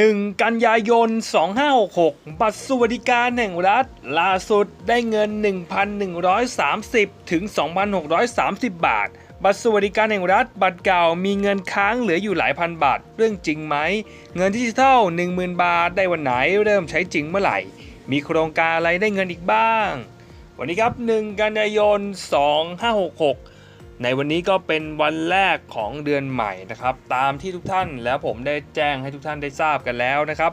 1 กันยายน 2566 บัตรสวัสดิการแห่งรัฐ ล่าสุดได้เงิน 1,130 ถึง 2,630 บาท บัตรสวัสดิการแห่งรัฐ บัตรเก่ามีเงินค้างเหลืออยู่หลายพันบาท เรื่องจริงไหม เงินดิจิทัล 10,000 บาทได้วันไหนเริ่มใช้จริงเมื่อไหร่ มีโครงการอะไรได้เงินอีกบ้าง วันนี้ครับ 1 กันยายน 2566 ในวันนี้ก็เป็นวันแรกของเดือนใหม่นะครับ ตามที่ทุกท่านแล้วผมได้แจ้งให้ทุกท่านได้ทราบกันแล้วนะครับ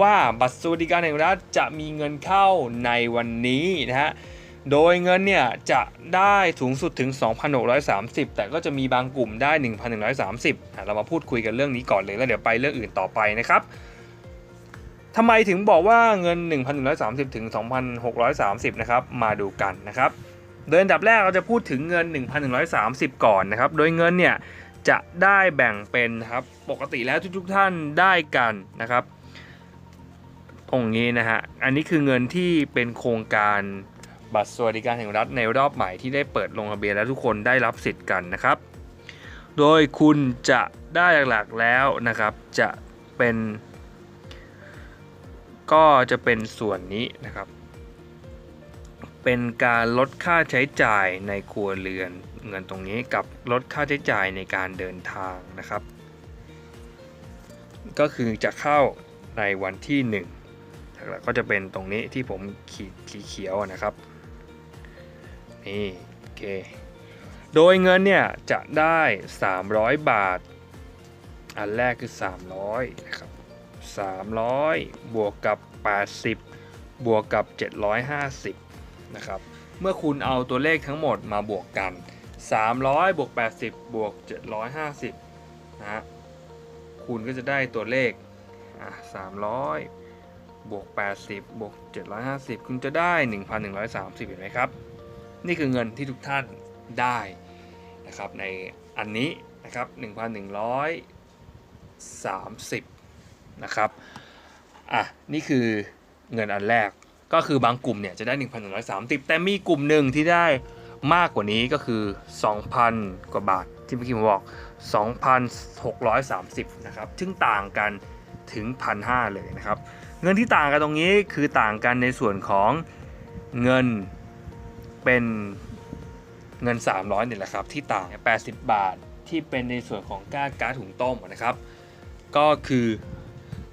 ว่าบัตรสวัสดิการแห่งรัฐจะมีเงินเข้าในวันนี้นะฮะโดยเงินเนี่ยจะได้สูงสุดถึง 2,630 แต่ก็จะมีบางกลุ่มได้ 1,130 เรามาพูดคุยกันเรื่องนี้ก่อนเลยแล้วเดี๋ยวไปเรื่องอื่นต่อไปนะครับทำไมถึงบอกว่าเงิน 1,130 ถึง 2,630 นะครับ มาดูกันนะครับ โดยอันดับแรกเราจะพูดถึงเงิน 1,130 ก่อนนะครับ โดยเงินเนี่ยจะได้แบ่งเป็นครับปกติแล้วทุกๆท่านได้กันนะครับตรงนี้นะฮะอันนี้คือเงินที่เป็นโครงการบัตรสวัสดิการแห่งรัฐในรอบใหม่ที่ได้เปิดลงทะเบียนแล้วทุกคนได้รับสิทธิ์กันนะครับ โดยคุณจะได้หลักๆแล้วนะครับจะเป็น ก็จะเป็นส่วนนี้นะครับ เป็นการลดค่าใช้จ่ายในครัวเรือน เงินตรงนี้กับลดค่าใช้จ่ายในการเดินทางนะครับ ก็คือจะเข้าในวันที่ 1 หลักๆก็จะเป็นตรงนี้ที่ผมขีดสีเขียวนะครับนี่โอเคโดยเงินเนี่ยจะได้ 300 บาท อันแรกคือ 300นะครับ300 บวกกับ 80 บวกกับ 750 นะครับ เมื่อคุณเอาตัวเลขทั้งหมดมาบวกกัน 300บวก80 บวก 750นะฮะคุณก็จะได้ตัวเลขอะ300บวก80 บวก 750 คุณจะได้ 1,130 เห็นไหมครับ นี่คือเงินที่ทุกท่านได้นะครับในอันนี้นะครับ 1,130 นะครับ อะ นี่คือเงินอันแรก ก็คือบางกลุ่มเนี่ยจะได้ 1,130 แต่มีกลุ่มหนึ่งที่ได้มากกว่านี้ก็คือ 2,000 กว่าบาทที่เมื่อกี้ผมบอก 2,630 นะครับ ซึ่งต่างกันถึง 1,500 เลยนะครับ เงินที่ต่างกันตรงนี้คือต่างกันในส่วนของเงินเป็นเงิน 300เนี่ยแหละครับ ที่ต่าง 80 บาทที่เป็นในส่วนของก้าการ์ดถุงต้มนะครับ ก็คือ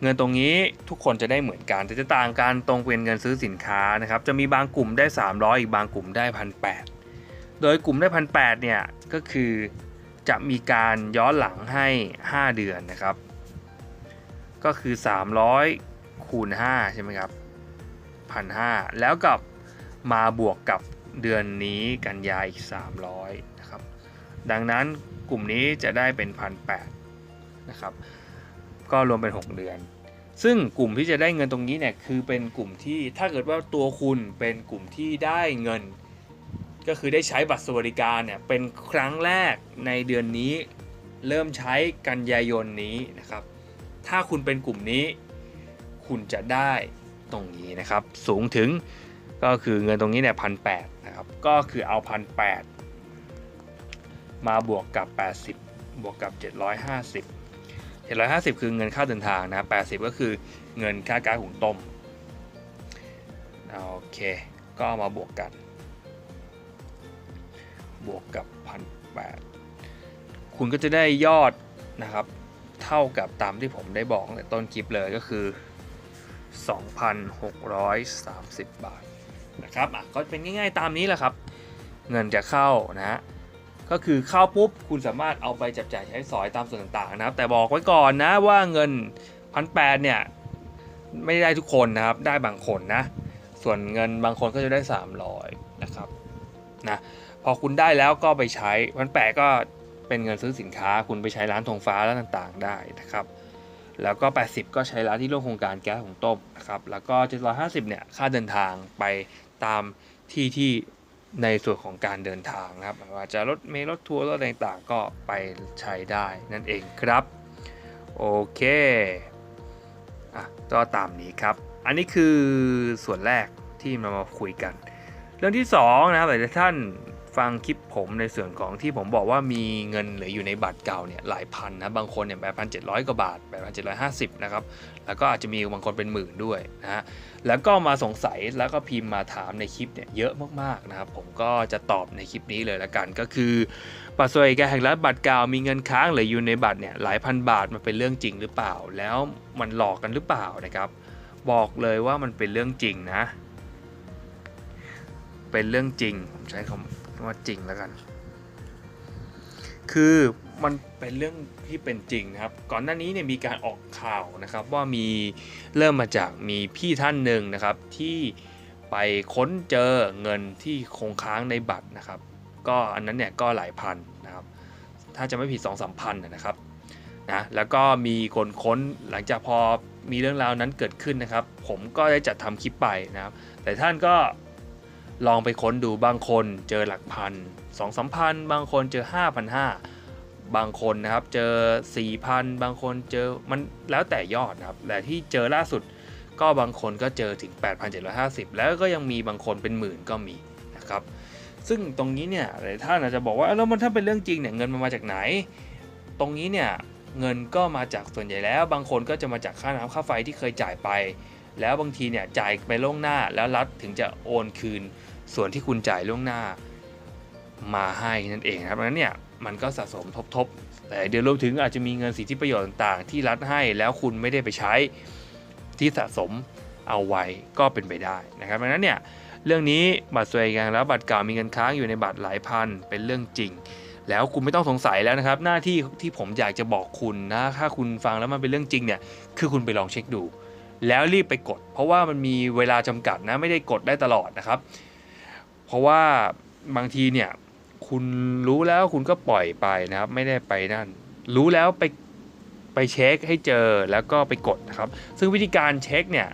เงินตรงนี้ทุกคนจะได้เหมือนกันแต่จะต่างกันตรงเป็นเงินซื้อสินค้านะครับจะมีบางกลุ่มได้ 300 อีกบางกลุ่มได้พันแโดยกลุ่มได้พันแเนี่ยก็คือจะมีการย้อนหลังให้ 5 เดือนนะครับ ก็คือ 300 คูณ 5 ใช่ไหมครับพันหแล้วกับมาบวกกับเดือนนี้กันยาอีก 300นะครับดังนั้นกลุ่มนี้จะได้เป็นพันแนะครับก็รวมเป็น 6 เดือน ซึ่งกลุ่มที่จะได้เงินตรงนี้เนี่ยคือเป็นกลุ่มที่ถ้าเกิดว่าตัวคุณเป็นกลุ่มที่ได้เงิน ก็คือได้ใช้บัตรสวัสดิการเนี่ยเป็นครั้งแรกในเดือนนี้เริ่มใช้กันยายนนี้นะครับ ถ้าคุณเป็นกลุ่มนี้ คุณจะได้ตรงนี้นะครับ สูงถึงก็คือเงินตรงนี้เนี่ยพันแนะครับ ก็คือเอาพันแมาบวกกับ 80 บวกกับ 750 750คือเงินค่าเดินทางนะ80ก็คือเงินค่ากาซหุงต้มโอเค ก็มาบวกกัน บวกกับพันแคุณก็จะได้ยอดนะครับ เท่ากับตามที่ผมได้บอกในต้นคลิปเลยก็คือ 2,630 บาทนะครับอะก็เป็นง่ายๆตามนี้แหละครับ เงินจะเข้านะ ก็คือเข้าปุ๊บคุณสามารถเอาไปจับจ่ายใช้สอยตามส่วนต่างๆนะครับ แต่บอกไว้ก่อนนะว่าเงินพันแปดเนี่ยไม่ได้ทุกคนนะครับได้บางคนนะ ส่วนเงินบางคนก็จะได้ 300นะครับนะพอคุณได้แล้วก็ไปใช้พันแปดก็เป็นเงินซื้อสินค้า คุณไปใช้ร้านธงฟ้าแล้วต่างๆ ได้นะครับ แล้วก็ 80 ก็ใช้ร้านที่ร่วมโครงการแก๊สหุงต้มนะครับแล้วก็ 750เนี่ยค่าเดินทางไปตามที่ที่ ในส่วนของการเดินทางนะครับว่าจะรถเมล์รถทัวร์รถต่างๆ ก็ไปใช้ได้นั่นเองครับ โอเคอะก็ตามนี้ครับ อันนี้คือส่วนแรกที่มามาคุยกัน เรื่องที่2นะครับหลายท่าน ฟังคลิปผมในส่วนของที่ผมบอกว่ามีเงินเหลืออยู่ในบัตรเก่าเนี่ยหลายพันนะบางคนเนี่ยแปดพันเจ็ดร้อยกว่าบาทแปดพันเจ็ดร้อยห้าสิบนะครับแล้วก็อาจจะมีบางคนเป็นหมื่นด้วยนะฮะแล้วก็มาสงสัยแล้วก็พิมพ์มาถามในคลิปเนี่ยเยอะมากๆนะครับผมก็จะตอบในคลิปนี้เลยละกันก็คือบัตรสวัสดิการแห่งรัฐบัตรเก่ามีเงินค้างเหลืออยู่ในบัตรเนี่ยหลายพันบาทมันเป็นเรื่องจริงหรือเปล่า แล้วมันหลอกกันหรือเปล่านะครับ บอกเลยว่ามันเป็นเรื่องจริงนะ เป็นเรื่องจริงผมใช้คำ ว่าจริงแล้วกัน คือมันเป็นเรื่องที่เป็นจริงนะครับ ก่อนหน้านี้เนี่ยมีการออกข่าวนะครับว่ามีเริ่มมาจากมีพี่ท่านหนึ่งนะครับที่ไปค้นเจอเงินที่คงค้างในบัตรนะครับ ก็อันนั้นเนี่ยก็หลายพันนะครับ ถ้าจะไม่ผิด2องสามพันนะครับนะแล้วก็มีคนค้นหลังจากพอมีเรื่องราวนั้นเกิดขึ้นนะครับ ผมก็ได้จัดทำคลิปไปนะครับ แต่ท่านก็ ลองไปค้นดูบางคนเจอหลักพันสองสามพันบางคนเจอ 5 5 0 0 บางคนนะครับเจอ 4,000 บางคนเจอมันแล้วแต่ยอดนะครับแต่ที่เจอล่าสุดก็บางคนก็เจอถึง 8,750 แล้วก็ยังมีบางคนเป็นหมื่นก็มีนะครับซึ่งตรงนี้เนี่ยหลายท่านอาจจะบอกว่าแล้วมันถ้าเป็นเรื่องจริงเนี่ยเงินมันมาจากไหน ตรงนี้เนี่ยเงินก็มาจากส่วนใหญ่แล้ว บางคนก็จะมาจากค่าน้ำค่าไฟที่เคยจ่ายไป แล้วบางทีเนี่ยจ่ายไปล่วงหน้า แล้วรัฐถึงจะโอนคืน ส่วนที่คุณจ่ายล่วงหน้ามาให้นั่นเองครับดังนั้นเนี่ยมันก็สะสมทบๆแต่เดี๋ยวรวมถึงอาจจะมีเงินสิทธิประโยชน์ต่างๆ ที่รัฐให้แล้วคุณไม่ได้ไปใช้ที่สะสมเอาไว้ก็เป็นไปได้นะครับดังนั้นเนี่ยเรื่องนี้บัตรสวัสดิการแล้วบัตรเก่ามีเงินค้างอยู่ในบัตรหลายพันเป็นเรื่องจริง แล้วคุณไม่ต้องสงสัยแล้วนะครับ หน้าที่ที่ผมอยากจะบอกคุณนะถ้าคุณฟังแล้วมันเป็นเรื่องจริงเนี่ยคือคุณไปลองเช็คดู แล้วรีบไปกด เพราะว่ามันมีเวลาจำกัดนะไม่ได้กดได้ตลอดนะครับ เพราะว่าบางทีเนี่ยคุณรู้แล้วคุณก็ปล่อยไปนะครับ ไม่ได้ไปนั่น รู้แล้วไปไปเช็คให้เจอแล้วก็ไปกดนะครับ ซึ่งวิธีการเช็คเนี่ย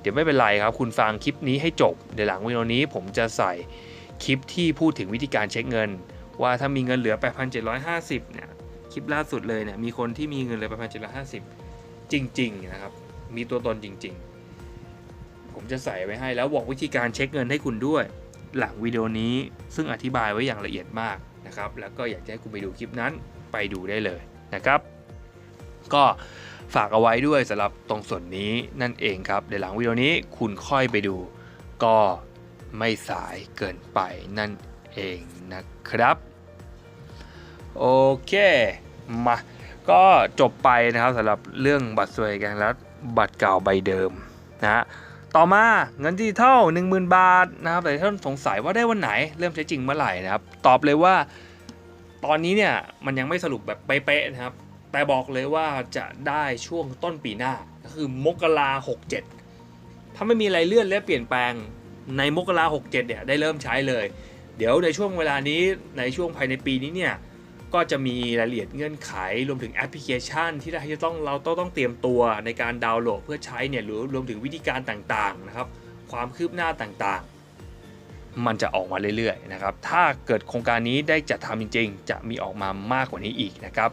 เดี๋ยวไม่เป็นไรครับ คุณฟังคลิปนี้ให้จบเดี๋ยวหลังวิดีโอนี้ผมจะใส่คลิปที่พูดถึงวิธีการเช็คเงิน ว่าถ้ามีเงินเหลือ 8,750เนี่ยคลิปล่าสุดเลยเนี่ยมีคนที่มีเงินเหลือ 8,750 จริง ๆ นะครับ มีตัวตนจริง ๆ ผมจะใส่ไว้ให้แล้วบอกวิธีการเช็คเงินให้คุณด้วย หลังวิดีโอนี้ซึ่งอธิบายไว้อย่างละเอียดมากนะครับ แล้วก็อยากจะให้คุณไปดูคลิปนั้นไปดูได้เลยนะครับ ก็ฝากเอาไว้ด้วยสำหรับตรงส่วนนี้นั่นเองครับเดี๋ยวหลังวิดีโอนี้คุณค่อยไปดู ก็ไม่สายเกินไปนั่นเองนะครับโอเคมาก็จบไปนะครับสำหรับเรื่องบัตรสวัสดิการและ บัตรเก่าใบเดิมนะฮะต่อมาเงินดิจิทัล10,000 บาทนะครับแต่ท่านสงสัยว่าได้วันไหนเริ่มใช้จริงเมื่อไหร่นะครับ ตอบเลยว่าตอนนี้เนี่ยมันยังไม่สรุปแบบเป๊ะๆนะครับ แต่บอกเลยว่าจะได้ช่วงต้นปีหน้าก็คือมกราหกเจ็ดถ้าไม่มีอะไรเลื่อนและเปลี่ยนแปลงในมกราหกเจ็ดเนี่ยได้เริ่มใช้เลย เดี๋ยวในช่วงเวลานี้ในช่วงภายในปีนี้เนี่ย ก็จะมีรายละเอียดเงื่อนไข รวมถึงแอปพลิเคชัน ที่เราจะต้องเราต้องต้องเตรียมตัวในการดาวน์โหลดเพื่อใช้เนี่ยหรือรวมถึงวิธีการต่างๆนะครับความคืบหน้าต่างๆ มันจะออกมาเรื่อยๆนะครับถ้าเกิดโครงการนี้ได้จัดทำจริง ๆ จะมีออกมามากกว่านี้อีกนะครับ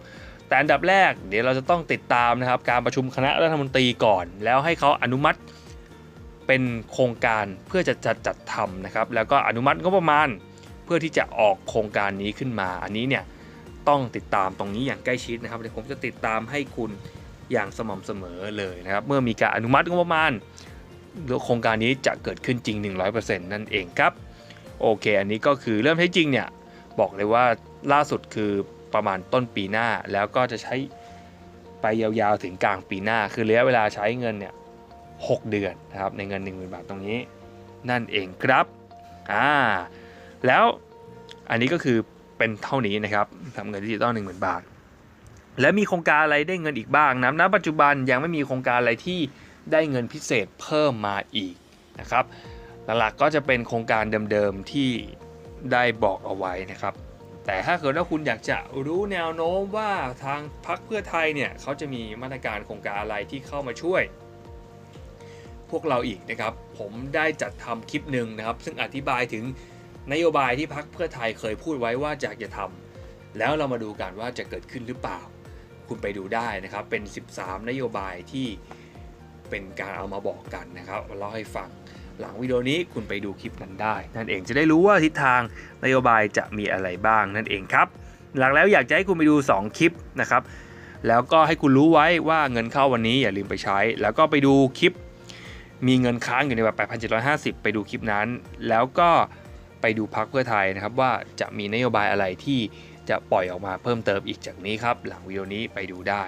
แต่อันดับแรกเดี๋ยวเราจะต้องติดตามนะครับการประชุมคณะรัฐมนตรีก่อน แล้วให้เขาอนุมัติเป็นโครงการเพื่อจะจัดจัดทำนะครับแล้วก็อนุมัติงบประมาณเพื่อที่จะออกโครงการนี้ขึ้นมา อันนี้เนี่ย ต้องติดตามตรงนี้อย่างใกล้ชิดนะครับเดี๋ยวผมจะติดตามให้คุณอย่างสม่ำเสมอเลยนะครับ เมื่อมีการอนุมัติงบประมาณโครงการนี้จะเกิดขึ้นจริง 100%นั่นเองครับ โอเค อันนี้ก็คือเริ่มใช้จริงเนี่ย บอกเลยว่าล่าสุดคือประมาณต้นปีหน้าแล้วก็จะใช้ไปยาวๆถึงกลางปีหน้า คือระยะเวลาใช้เงินเนี่ยหเดือนนะครับในเงิน 10,000 บาทตรงนี้ นั่นเองครับอ่าแล้วอันนี้ก็คือ เป็นเท่านี้นะครับทำเงินดิจิตอล10,000บาท และมีโครงการอะไรได้เงินอีกบ้างนะณปัจจุบันยังไม่มีโครงการอะไรที่ได้เงินพิเศษเพิ่มมาอีกนะครับหลักๆก็จะเป็นโครงการเดิมๆที่ได้บอกเอาไว้นะครับ แต่ถ้าเกิดว่าคุณอยากจะรู้แนวโน้มว่าทางพรรคเพื่อไทยเนี่ยเขาจะมีมาตรการโครงการอะไรที่เข้ามาช่วย พวกเราอีกนะครับ ผมได้จัดทำคลิปหนึ่งนะครับ ซึ่งอธิบายถึง นโยบายที่พรรคเพื่อไทยเคยพูดไว้ว่าอยากจะทำแล้วเรามาดูกันว่าจะเกิดขึ้นหรือเปล่า คุณไปดูได้นะครับ เป็น 13 นโยบายที่เป็นการเอามาบอกกันนะครับเล่าให้ฟัง หลังวิดีโอนี้คุณไปดูคลิปนั้นได้ นั่นเองจะได้รู้ว่าทิศทางนโยบายจะมีอะไรบ้างนั่นเองครับ หลักแล้วอยากจะให้คุณไปดู 2 คลิปนะครับ แล้วก็ให้คุณรู้ไว้ว่าเงินเข้าวันนี้อย่าลืมไปใช้ แล้วก็ไปดูคลิป มีเงินค้างอยู่ในแบบ 8,750 ไปดูคลิปนั้น แล้วก็ ไปดูพักเพื่อไทยนะครับว่าจะมีนโยบายอะไรที่จะปล่อยออกมาเพิ่มเติมอีกจากนี้ครับ หลังวิดีโอนี้ไปดูได้